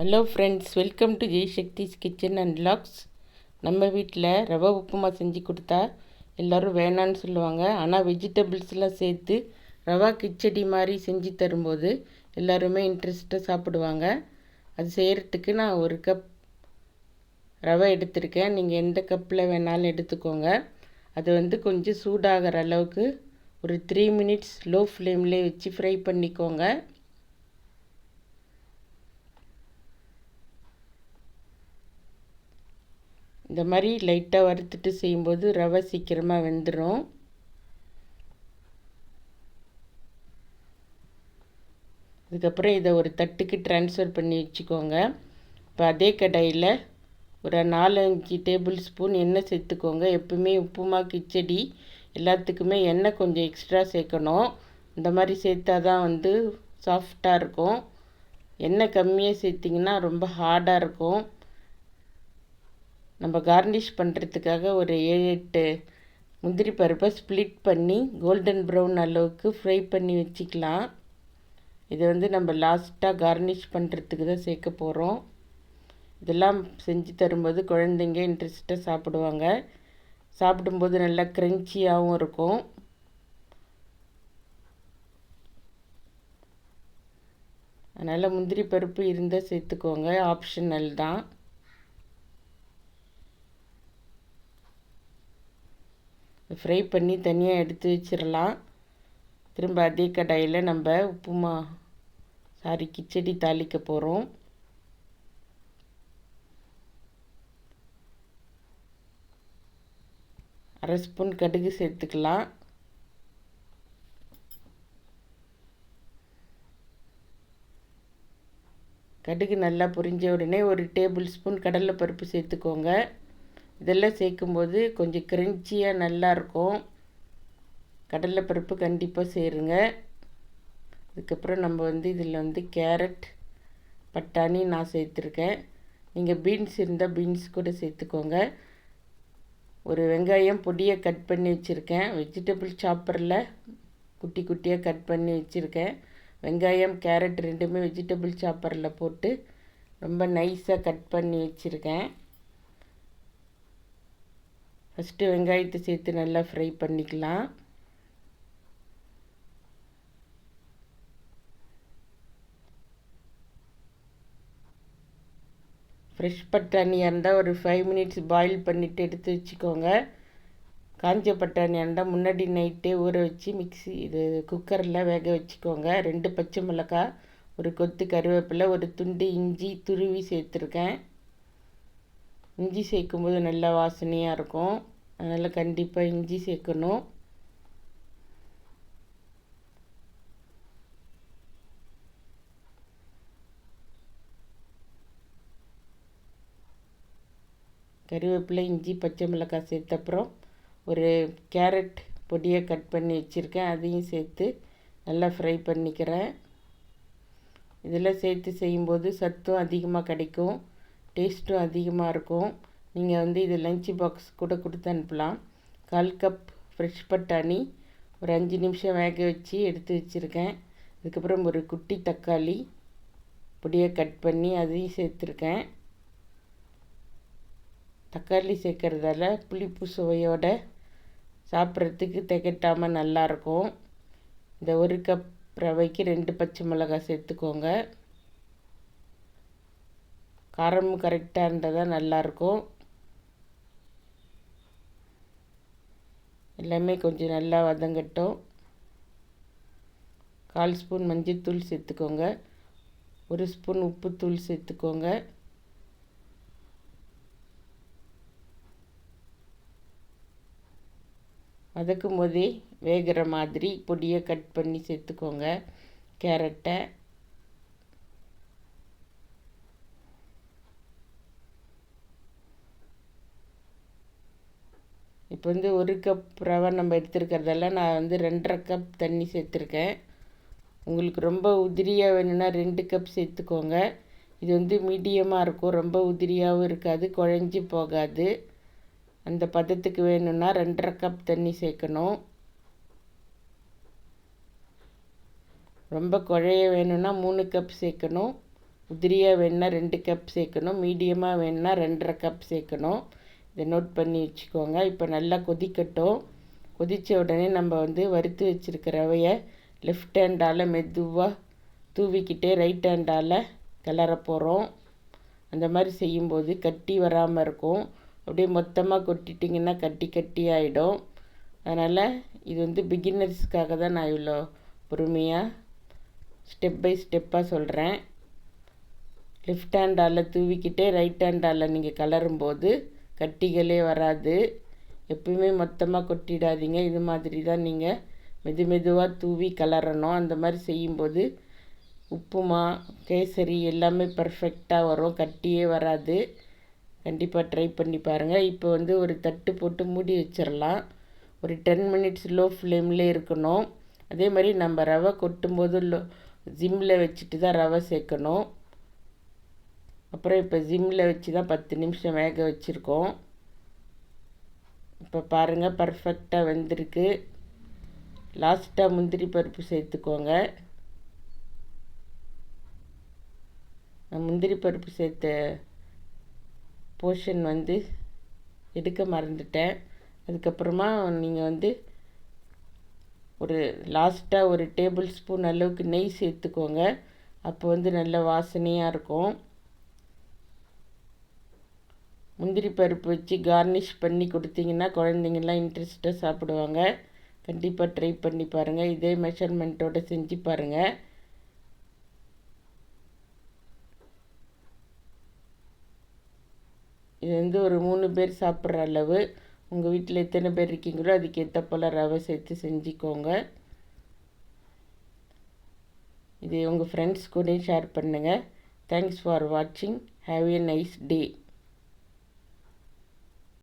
Hello friends welcome to Jai Shakti's kitchen and vlogs நம்ம வீட்டில் ரவை உப்புமா செஞ்சு கொடுத்தா எல்லோரும் வேணான்னு சொல்லுவாங்க. ஆனால் வெஜிடபிள்ஸ்லாம் சேர்த்து ரவா கிச்சடி மாதிரி செஞ்சு தரும்போது எல்லாருமே இன்ட்ரெஸ்ட்டாக சாப்பிடுவாங்க. அது செய்கிறதுக்கு நான் ஒரு கப் ரவை எடுத்திருக்கேன். நீங்கள் எந்த கப்பில் வேணாலும் எடுத்துக்கோங்க. அது வந்து கொஞ்சம் சூடாகிற அளவுக்கு ஒரு த்ரீ மினிட்ஸ் லோ ஃப்ளேம்லேயே வச்சு ஃப்ரை பண்ணிக்கோங்க. இந்த மாதிரி லைட்டாக வறுத்துட்டு செய்யும்போது ரவை சீக்கிரமாக வெந்துடும் அதுக்கப்புறம் இதை ஒரு தட்டுக்கு ட்ரான்ஸ்ஃபர் பண்ணி வச்சுக்கோங்க. இப்போ அதே கடாயில் ஒரு நாலஞ்சு டேபிள் ஸ்பூன் எண்ணெய் சேர்த்துக்கோங்க. எப்பவுமே உப்புமா கிச்சடி எல்லாத்துக்குமே எண்ணெய் கொஞ்சம் எக்ஸ்ட்ரா சேர்க்கணும். இந்த மாதிரி சேர்த்தா தான் வந்து சாஃப்டாக இருக்கும். எண்ணெய் கம்மியாக சேர்த்திங்கன்னா ரொம்ப ஹார்டாக இருக்கும். நம்ம கார்னிஷ் பண்ணுறதுக்காக ஒரு ஏழு எட்டு முந்திரி பருப்பை ஸ்ப்ளிட் பண்ணி கோல்டன் ப்ரௌன் அளவுக்கு ஃப்ரை பண்ணி வச்சுக்கலாம். இதை வந்து நம்ம லாஸ்ட்டாக கார்னிஷ் பண்ணுறதுக்கு தான் சேர்க்க போகிறோம் இதெல்லாம் செஞ்சு தரும்போது குழந்தைங்க இன்ட்ரெஸ்ட்டாக சாப்பிடுவாங்க. சாப்பிடும்போது நல்லா க்ரன்ச்சியாகவும் இருக்கும். அதனால் முந்திரி பருப்பு இருந்தால் சேர்த்துக்கோங்க. ஆப்ஷனல் தான். ஃப்ரை பண்ணி தனியாக எடுத்து வச்சிடலாம் திரும்ப அதே கடாயில் நம்ம உப்புமா சாரி கிச்சடி தாளிக்க போகிறோம் அரை ஸ்பூன் கடுகு சேர்த்துக்கலாம். கடுகு நல்லா பொரிஞ்ச உடனே ஒரு டேபிள் ஸ்பூன் கடலைப்பருப்பு சேர்த்துக்கோங்க. இதெல்லாம் சேர்க்கும்போது கொஞ்சம் கிரன்ச்சியாக நல்லாயிருக்கும். கடலைப்பருப்பு கண்டிப்பாக சேருங்க. அதுக்கப்புறம் நம்ம வந்து இதில் வந்து கேரட் பட்டாணி நான் சேர்த்துருக்கேன். நீங்கள் பீன்ஸ் இருந்தால் பீன்ஸ் கூட சேர்த்துக்கோங்க. ஒரு வெங்காயம் பொடியை கட் பண்ணி வச்சுருக்கேன். வெஜிடபிள் சாப்பரில் குட்டி குட்டியாக கட் பண்ணி வச்சுருக்கேன். வெங்காயம் கேரட் ரெண்டுமே வெஜிடபிள் சாப்பரில் போட்டு ரொம்ப நைஸாக கட் பண்ணி வச்சுருக்கேன். ஃபஸ்ட்டு வெங்காயத்தை சேர்த்து நல்லா ஃப்ரை பண்ணிக்கலாம். ஃப்ரெஷ் பட்டாணியாக இருந்தால் ஒரு ஃபைவ் மினிட்ஸ் பாயில் பண்ணிவிட்டு எடுத்து வச்சுக்கோங்க. காஞ்ச பட்டாணியாக இருந்தால் முன்னாடி நைட்டே ஊற வச்சு மிக்சி இது குக்கரில் வேக வச்சுக்கோங்க. ரெண்டு பச்சை மிளகா ஒரு கொத்து கருவேப்பிலை ஒரு துண்டு இஞ்சி துருவி சேர்த்துருக்கேன். இஞ்சி சேர்க்கும்போது நல்லா வாசனையாக இருக்கும். அதனால் கண்டிப்பாக இஞ்சி சேர்க்கணும். கருவேப்பிலை இஞ்சி பச்சை மிளகாய் சேர்த்த அப்புறம் ஒரு கேரட் பொடியை கட் பண்ணி வச்சுருக்கேன். அதையும் சேர்த்து நல்லா ஃப்ரை பண்ணிக்கிறேன். இதெல்லாம் சேர்த்து செய்யும்போது சத்தும் அதிகமாக கிடைக்கும் டேஸ்ட்டும் அதிகமாக இருக்கும். நீங்கள் வந்து இது லஞ்ச் பாக்ஸ் கூட கொடுத்து அனுப்பலாம். கால் கப் ஃப்ரெஷ் பட்டாணி ஒரு அஞ்சு நிமிஷம் வேக வச்சு எடுத்து வச்சுருக்கேன். அதுக்கப்புறம் ஒரு குட்டி தக்காளி பொடியை கட் பண்ணி அதையும் சேர்த்துருக்கேன். தக்காளி சேர்க்குறதால புளிப்பு சுவையோட சாப்பிட்றதுக்கு திகட்டாமல் நல்லாயிருக்கும் இந்த ஒரு கப் ரவைக்கு ரெண்டு பச்சை மிளகாய் சேர்த்துக்கோங்க. காரமும் கரெக்டாக இருந்தால் தான் நல்லாயிருக்கும் எல்லாமே கொஞ்சம் நல்லா வதங்கட்டும். கால் ஸ்பூன் மஞ்சள்தூள் சேர்த்துக்கோங்க. ஒரு ஸ்பூன் உப்புத்தூள் சேர்த்துக்கோங்க. வதக்கும் போதே வேகிற மாதிரி பொடியை கட் பண்ணி சேர்த்துக்கோங்க. கேரட்டை. இப்போ வந்து ஒரு கப் ரவை நம்ம எடுத்துருக்கிறதெல்லாம் நான் வந்து ரெண்டரை கப் தண்ணி சேர்த்துருக்கேன். உங்களுக்கு ரொம்ப உதிரியாக வேணும்னா ரெண்டு கப் சேர்த்துக்கோங்க. இது வந்து மீடியமாக இருக்கும் ரொம்ப உதிரியாகவும் இருக்காது குழஞ்சி போகாது. அந்த பதத்துக்கு வேணும்னா ரெண்டரை கப் தண்ணி சேர்க்கணும். ரொம்ப குழைய வேணும்னா மூணு கப் சேர்க்கணும். உதிரியாக வேணுன்னா ரெண்டு கப் சேர்க்கணும். மீடியமாக வேணுன்னா ரெண்டரை கப் சேர்க்கணும். இதை நோட் பண்ணி வச்சுக்கோங்க. இப்போ நல்லா கொதிக்கட்டும். கொதித்த உடனே நம்ம வந்து வறுத்து வச்சுருக்க ரவையை லெஃப்ட் ஹேண்டால் மெதுவாக தூவிக்கிட்டே ரைட் ஹேண்டால் கிளற போகிறோம் அந்த மாதிரி செய்யும்போது கட்டி வராமல் இருக்கும். அப்படியே மொத்தமாக கொட்டிட்டிங்கன்னா கட்டி கட்டி ஆகிடும் அதனால் இது வந்து பிகினர்ஸ்க்காக தான் நான் இவ்வளோ பொறுமையாக ஸ்டெப் பை ஸ்டெப்பாக சொல்கிறேன் லெஃப்ட் ஹேண்டால் தூவிக்கிட்டே ரைட் ஹேண்டால் நீங்கள் கலரும்போது கட்டிகளே வராது. எப்பவுமே மொத்தமாக கொட்டிடாதீங்க. இது மாதிரி தான் நீங்கள் மெது மெதுவாக தூவி கலரணும். அந்த மாதிரி செய்யும்போது உப்புமா கேசரி எல்லாமே பர்ஃபெக்டாக வரும். கட்டியே வராது. கண்டிப்பாக ட்ரை பண்ணி பாருங்கள் இப்போ வந்து ஒரு தட்டு போட்டு மூடி வச்சிடலாம் ஒரு டென் மினிட்ஸ் லோ ஃப்ளேம்லேயே இருக்கணும். அதே மாதிரி நம்ம ரவை கொட்டும்போது லோ ஜிம்மில் வச்சுட்டு தான் ரவை சேர்க்கணும். அப்புறம் இப்போ ஜிம்மில் வச்சு தான் பத்து நிமிஷம் வேக வச்சுருக்கோம். இப்போ பாருங்கள் பர்ஃபெக்டாக வெந்திருக்கு. லாஸ்ட்டாக முந்திரி பருப்பு சேர்த்துக்கோங்க. நான் முந்திரி பருப்பு சேர்த்த போர்ஷன் வந்து எடுக்க மறந்துட்டேன். அதுக்கப்புறமா நீங்கள் வந்து ஒரு லாஸ்ட்டாக ஒரு டேபிள் ஸ்பூன் அளவுக்கு நெய் சேர்த்துக்கோங்க. அப்போ வந்து நல்ல வாசனையாக இருக்கும். முந்திரி பருப்பு வச்சு கார்னிஷ் பண்ணி கொடுத்தீங்கன்னா குழந்தைங்கள்லாம் இன்ட்ரெஸ்ட்டாக சாப்பிடுவாங்க. கண்டிப்பாக ட்ரை பண்ணி பாருங்கள் இதே மெஷர்மெண்ட்டோடு செஞ்சு பாருங்கள் இது வந்து ஒரு மூணு பேர் சாப்பிட்ற அளவு. உங்கள் வீட்டில் எத்தனை பேர் இருக்கீங்களோ அதுக்கு ஏற்ற போல் ரவை சேர்த்து செஞ்சுக்கோங்க. இது உங்கள் ஃப்ரெண்ட்ஸ் கூடயும் ஷேர் பண்ணுங்கள் தேங்க்ஸ் ஃபார் வாட்சிங் ஹாவ் எ நைஸ் டே